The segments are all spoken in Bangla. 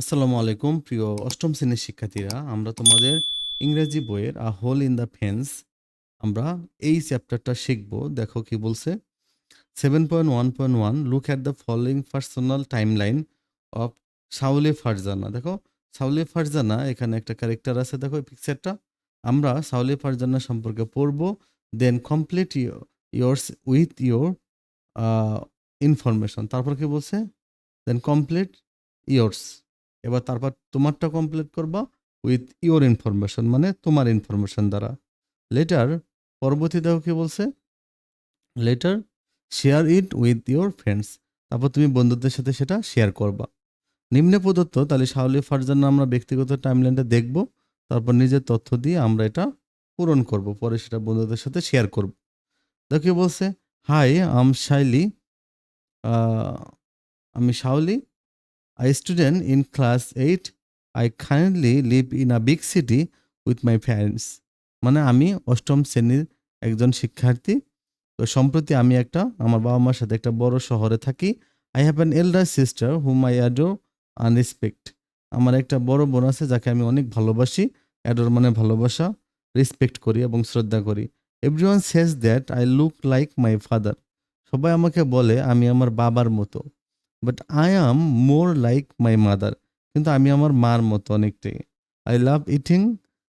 আসসালামু আলাইকুম, প্রিয় অষ্টম শ্রেণির শিক্ষার্থীরা। আমরা তোমাদের ইংরেজি বইয়ের a hole in the fence আমরা এই চ্যাপ্টারটা শিখব। দেখো কি বলছে। Seven point one point one look at the following personal time line of Saule Farzana দেখো সাউলে ফারজানা এখানে একটা ক্যারেক্টার আছে, দেখো পিকচারটা আমরা সাউলে ফারজানা সম্পর্কে পড়ব then complete yours with your information তারপর কি বলছে? দেন কমপ্লিট ইয়োর্স এবার তারপর তোমারটা কমপ্লিট করবা উইথ ইওর ইনফরমেশন মানে তোমার ইনফরমেশন দ্বারা। লেটার পরবর্তী দেখো কি বলছে? Letter share it with your friends তারপর তুমি বন্ধুদের সাথে সেটা শেয়ার করবা। নিম্নে প্রদত্ত, তাহলে শাহলি ফারজান আমরা ব্যক্তিগত টাইমলাইনটা দেখব। তারপর নিজের তথ্য দিয়ে আমরা এটা পূরণ করব। পরে সেটা বন্ধুদের সাথে শেয়ার করব। দেখো বলছে? হাই আম শাইলি আমি Shaoli. A student in class 8 i currently live in a big city with my parents. মানে আমি অষ্টম শ্রেণির একজন শিক্ষার্থী। তো সম্প্রতি আমি একটা, আমার বাবা মার সাথে একটা বড় শহরে থাকি। I have an elder sister hmm I adore and respect আমার একটা বড় বোন আছে যাকে আমি অনেক ভালোবাসি অ্যাডোর মানে ভালোবাসা রেসপেক্ট করি এবং শ্রদ্ধা করি। Everyone says that I look like my father সবাই আমাকে বলে আমি আমার বাবার মতো। But I am more like my mother কিন্তু আমি আমার মার মতো অনেকটাই। আই লাভ ইটিং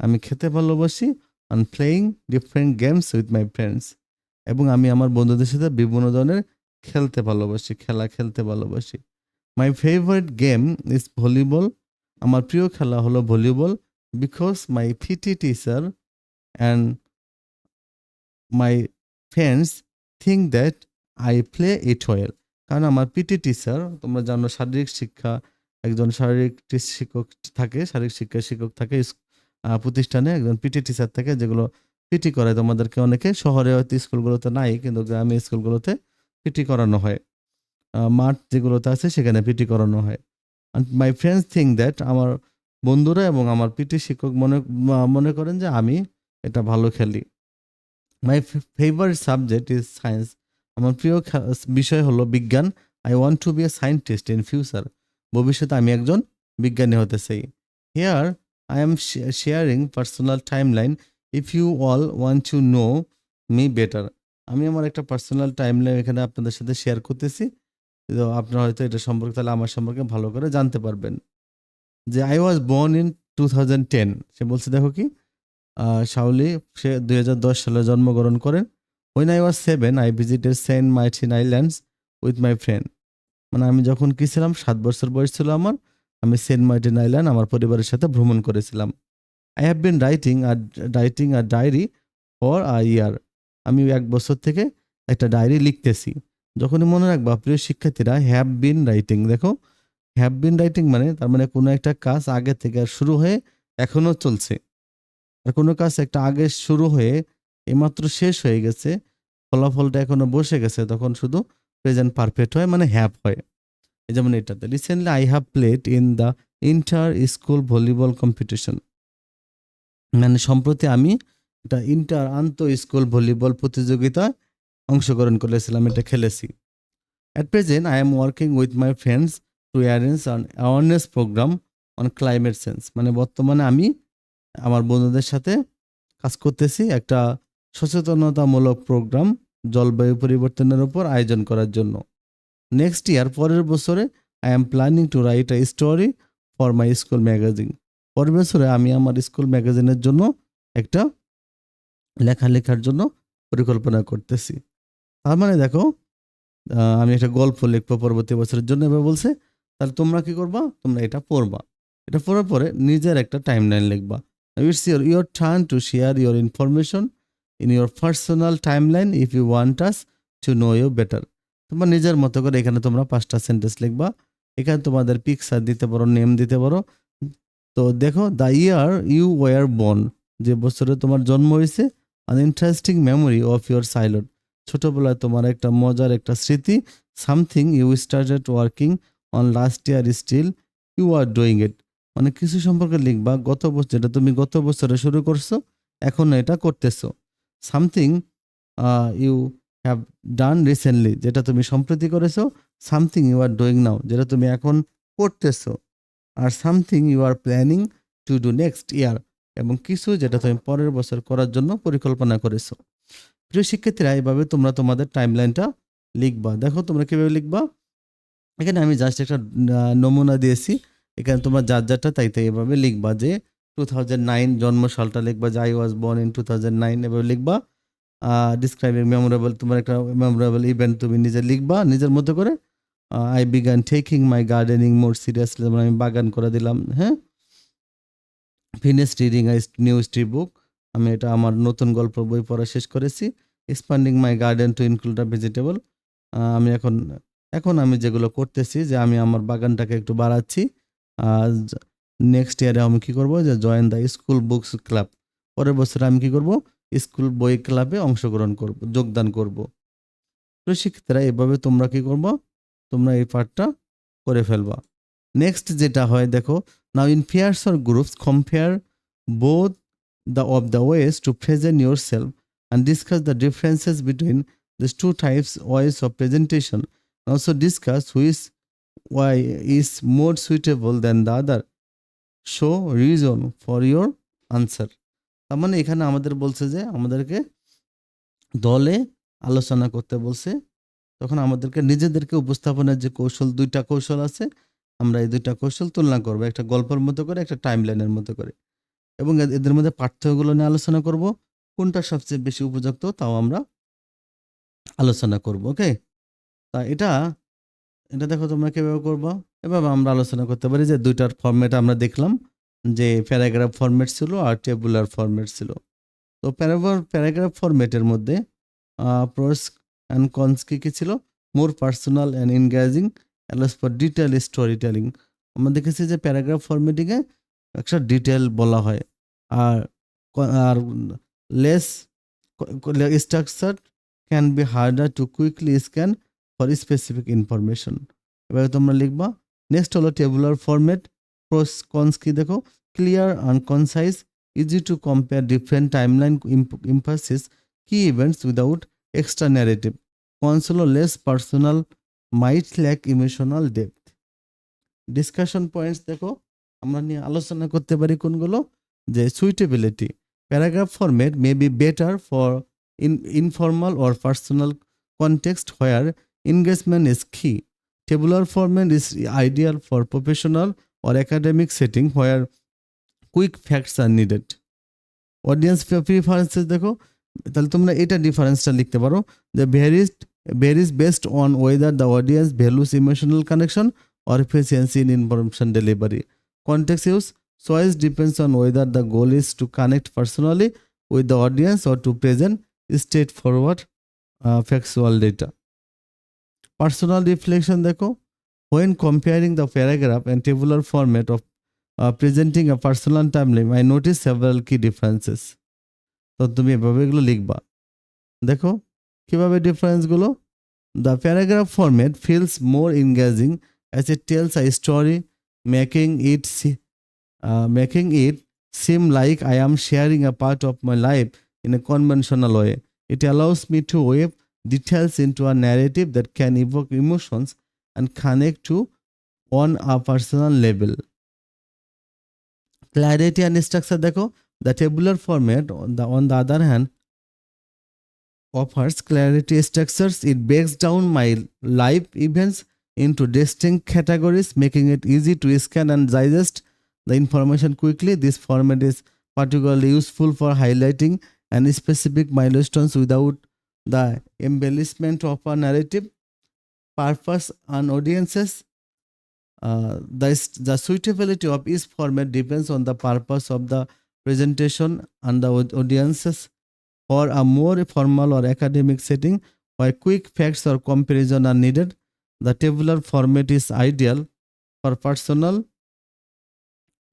আমি খেতে ভালোবাসি and playing different games with my friends এবং আমি আমার বন্ধুদের সাথে বিভিন্ন ধরনের খেলতে ভালোবাসি, খেলা খেলতে ভালোবাসি। My favourite game is volleyball আমার প্রিয় খেলা হলো volleyball because my PT teacher and my friends think that I play it well কারণ আমার পিটি টিচার তোমরা জানো শারীরিক শিক্ষা, একজন শারীরিক শিক্ষক থাকে, শারীরিক শিক্ষা শিক্ষক থাকে প্রতিষ্ঠানে একজন পিটি টিচার থাকে যেগুলো পিটি করায় তোমাদেরকে অনেকে। শহরে হয়তো স্কুলগুলোতে নাই, কিন্তু গ্রামে স্কুলগুলোতে পিটি করানো হয়। মাঠ যেগুলোতে আছে সেখানে পিটি করানো হয়। মাই ফ্রেন্ডস থিঙ্ক দ্যাট আমার বন্ধুরা এবং আমার পিটি শিক্ষক মনে মনে করেন যে আমি এটা ভালো খেলি। My favourite subject is science আমার প্রিয় বিষয় হলো বিজ্ঞান। I want to be a scientist in future ভবিষ্যতে আমি একজন বিজ্ঞানী হতে চাই। Here I am sharing personal time line if you all want to know me better আমি আমার একটা পার্সোনাল টাইম লাইন এখানে আপনাদের সাথে শেয়ার করতেছি। তো আপনারা হয়তো এটা সম্পর্কে, তাহলে আমার সম্পর্কে ভালো করে জানতে পারবেন। যে I was born in two thousand ten সে বলছে, দেখো কি শাওলি, সে দু হাজার দশ সালে জন্মগ্রহণ করেন। When I was seven I visited Saint Martin islands with my friend মানে আমি যখন কি ছিলাম, সাত বছর বয়স ছিল আমার, আমি সেন্ট মার্টিন আইল্যান্ড আমার পরিবারের সাথে ভ্রমণ করেছিলাম। I have been writing R writing R diary for a year আমি এক বছর থেকে একটা ডায়েরি লিখতেছি। যখনই মনে রাখবা, প্রিয় শিক্ষার্থীরা হ্যাভ বিন রাইটিং দেখো হ্যাভ বিন রাইটিং মানে তার মানে কোনো একটা কাজ আগে থেকে শুরু হয়ে এখনও চলছে। আর কোনো কাজ একটা আগে শুরু হয়ে এইমাত্র শেষ হয়ে গেছে, ফলাফলটা এখনও বসে গেছে, তখন শুধু প্রেজেন্ট পারফেক্ট হয় মানে হ্যাপ হয়। যেমন এটাতে recently I have played in the inter school volleyball competition মানে সম্প্রতি আমি এটা ইন্টার আন্ত স্কুল ভলিবল প্রতিযোগিতায় অংশগ্রহণ করেছিলাম, এটা খেলেছি। At present I am working with my friends to arrange an awareness program on climate change মানে বর্তমানে আমি আমার বন্ধুদের সাথে কাজ করতেছি, একটা সচেতনতামূলক প্রোগ্রাম জলবায়ু পরিবর্তনের উপর আয়োজন করার জন্য। নেক্সট ইয়ার পরের বছরে I am planning to write a story for my school magazine পরের বছরে আমি আমার স্কুল ম্যাগাজিনের জন্য একটা লেখা লেখার জন্য পরিকল্পনা করতেছি। তার মানে দেখো আমি একটা গল্প লিখব পরবর্তী বছরের জন্য এবার বলছে, তাহলে তোমরা কি করবা? তোমরা এটা পড়বা। এটা পড়ার পরে নিজের একটা টাইম লাইন লিখবা it's your your turn to share your information in your personal time line if you want us to know you better তোমার নিজের মতো করে এখানে তোমরা পাঁচটা সেন্টেন্স লিখবা। এখানে তোমাদের পিকচার দিতে পারো নেম দিতে পারো। তো দেখো the year you were born যে বছরে তোমার জন্ম হয়েছে an interesting memory of your childhood ছোটবেলায় তোমার একটা মজার একটা স্মৃতি something you started working on last year still you are doing it মানে কিছু সম্পর্কে লিখবা, গত বছর যেটা তুমি গত বছরে শুরু করছ, এখন এটা করতেছো। Something you have done recently যেটা তুমি সম্প্রতি করেছ, something you are doing now যেটা তুমি এখন করতেছো, আর something you are planning to do next year এবং কিছু যেটা তুমি পরের বছর করার জন্য পরিকল্পনা করেছ। প্রিয় শিক্ষার্থীরা, এভাবে তোমরা তোমাদের টাইমলাইনটা লিখবা। দেখো তোমরা কীভাবে লিখবা। এখানে আমি জাস্ট একটা নমুনা দিয়েছি। এখানে তোমরা যার যারটা তাই তাই এভাবে লিখবা যে টু থাউজেন্ড নাইন জন্ম সালটা লিখবা যে I was born in two thousand nine এভাবে লিখবা ডিসক্রাইবিং মেমোরেবল তোমার একটা মেমোরেবল ইভেন্ট তুমি নিজে লিখবা, নিজের মতো করে I began taking my gardening more seriously যেমন আমি বাগান করে দিলাম হ্যাঁ? Finish reading I new story book আমি এটা আমার নতুন গল্প বই পড়া শেষ করেছি expanding my garden to include a vegetable আমি এখন এখন আমি যেগুলো করতেছি যে আমি আমার বাগানটাকে একটু বাড়াচ্ছি নেক্সট ইয়ারে আমি কী করব? যে join the school books club পরের বছরে আমি কী করব? স্কুল বই ক্লাবে অংশগ্রহণ করব, যোগদান করব। তো শিক্ষিতরা এভাবে তোমরা কি করব? তোমরা এই পার্টটা করে ফেলবা। নেক্সট যেটা হয়, দেখো now in pairs or groups compare both the of the ways to present yourself and discuss the differences between this two types ways of presentation also discuss which way is more suitable than the other show reason for your answer তার মানে এখানে আমাদের বলছে যে আমাদেরকে দলে আলোচনা করতে বলছে। তখন আমাদেরকে নিজেদেরকে উপস্থাপনের যে কৌশল, দুইটা কৌশল আছে, আমরা এই দুইটা কৌশল তুলনা করব। একটা গল্পের মতো করে, একটা টাইম লাইনের মতো করে। এবং এদের মধ্যে পার্থক্যগুলো নিয়ে আলোচনা করব। কোনটা সবচেয়ে বেশি উপযুক্ত তাও আমরা আলোচনা করব ওকে তা এটা এটা দেখো তোমরা কীভাবে করব। এভাবে আমরা আলোচনা করতে পারি যে দুইটার ফরম্যাট আমরা দেখলাম যে প্যারাগ্রাফ ফরম্যাট ছিল আর টেবুলার ফরম্যাট ছিল। তো প্যারাগ্রাফ প্যারাগ্রাফ ফরম্যাটের মধ্যে প্রোস অ্যান্ড কনস কি কি ছিল? More personal and engaging allows for detail story telling আমরা দেখেছি যে প্যারাগ্রাফ ফরম্যাটিংয়ে একটা ডিটেল বলা হয়। আর আর less structure can be harder to quickly scan for specific information এবারে তোমরা লিখবা নেক্সট হলো টেবুলার ফরম্যাট প্রোস কনস কি দেখো? Clear and concise easy to compare different timeline emphasis key events without extra narrative cons হলো less personal might lack emotional depth discussion points দেখো, আমরা নিয়ে আলোচনা করতে পারি কোনগুলো? যে suitability paragraph format may be better for in informal or personal context where engagement is key. Tabular format is ideal for professional or academic setting where quick facts are needed audience preferences দেখো, তাহলে তোমরা এটা ডিফারেন্সটা লিখতে পারো যে varies varies best on whether the audience values emotional connection or efficiency in information delivery context use choice depends on whether the goal is to connect personally with the audience or to present straightforward factual data Personal reflection দেখো when comparing the paragraph and tabular format of uh, presenting a personal timeline I noticed several key differences. তো তুমি এভাবে এগুলো লিখবা দেখো কীভাবে ডিফারেন্সগুলো the paragraph format feels more engaging as it tells a story making it uh, making it seem like I am sharing a part of my life in a conventional way. It allows me to weave details into a narrative that can evoke emotions and connect to on a personal level. Clarity and structure দেখো the tabular format on the on the other hand offers clarity structures it breaks down my life events into distinct categories making it easy to scan and digest the information quickly. This format is particularly useful for highlighting any specific milestones without the embellishment of a narrative. Purpose and audiences. Uh, the, the suitability of each format depends on the purpose of the presentation and the audiences. For a more formal or academic setting where quick facts or comparison are needed, the tabular format is ideal for personal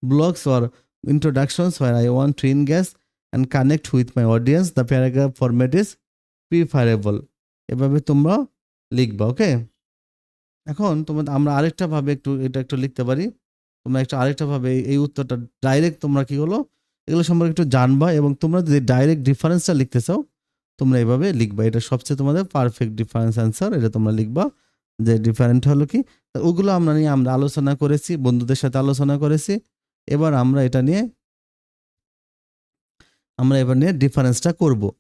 blogs or introductions where I want to engage and connect with my audience, the paragraph format is preferable. এভাবে তোমরা লিখবা ওকে এখন তোমাদের, আমরা আরেকটা ভাবে একটু, এটা একটু লিখতে পারি। তোমরা একটু আরেকটা ভাবে এই- এই উত্তরটা ডাইরেক্ট তোমরা কি হলো? এগুলো সম্পর্কে একটু জানবা এবং তোমরা যদি ডাইরেক্ট ডিফারেন্সটা লিখতে চাও, তোমরা এভাবে লিখবা। এটা সবচেয়ে তোমাদের পারফেক্ট ডিফারেন্স অ্যান্সার এটা তোমরা লিখবা যে ডিফারেন্ট হলো কি। ওগুলো আমরা নিয়ে আমরা আলোচনা করেছি, বন্ধুদের সাথে আলোচনা করেছি। এবার আমরা এটা নিয়ে, আমরা এবার নিয়ে ডিফারেন্সটা করব।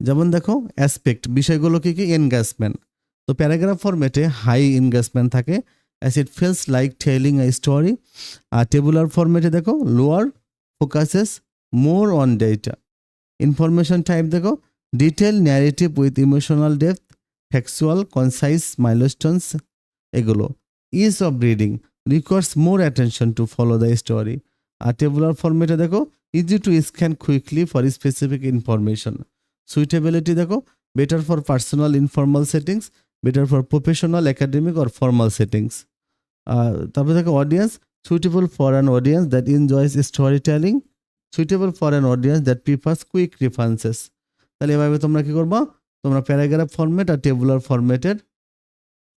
যেমন দেখো অ্যাসপেক্ট বিষয়গুলো কি কি এনগেজমেন্ট তো প্যারাগ্রাফ ফরম্যাটে হাই এনগেজমেন্ট থাকে as it feels like telling a story R tabular ফরম্যাটে দেখো lower focuses more on data information type দেখো detail narrative with emotional depth factual concise milestones এগুলো। Ease of reading requires more attention to follow the story R tabular ফরম্যাটে দেখো easy to scan quickly for specific information suitability দেখো better for personal informal settings better for professional academic or formal settings তারপরে দেখো audience suitable for an audience that enjoys story telling suitable for an audience that prefers quick references তাহলে এভাবে তোমরা কি করবা? তোমরা প্যারাগ্রাফ ফরম্যাট আর টেবুলার ফরম্যাটের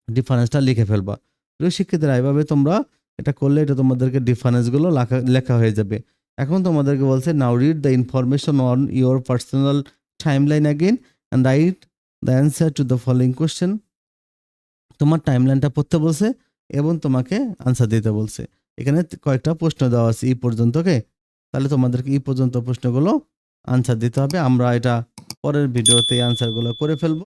ডিফারেন্সটা লিখে ফেলবা। প্রিয় শিক্ষিতরা এভাবে তোমরা এটা করলে এটা তোমাদেরকে ডিফারেন্সগুলো লেখা লেখা হয়ে যাবে। এখন তোমাদেরকে বলছে now read the information on your personal time line again and write the answer to the following question তোমার টাইম লাইনটা পড়তে বলছে এবং তোমাকে আনসার দিতে বলছে। এখানে কয়েকটা প্রশ্ন দেওয়া আছে, এই পর্যন্তকে তাহলে তোমাদেরকে এই পর্যন্ত প্রশ্নগুলো আনসার দিতে হবে। আমরা এটা পরের ভিডিওতে আনসারগুলো করে ফেলব।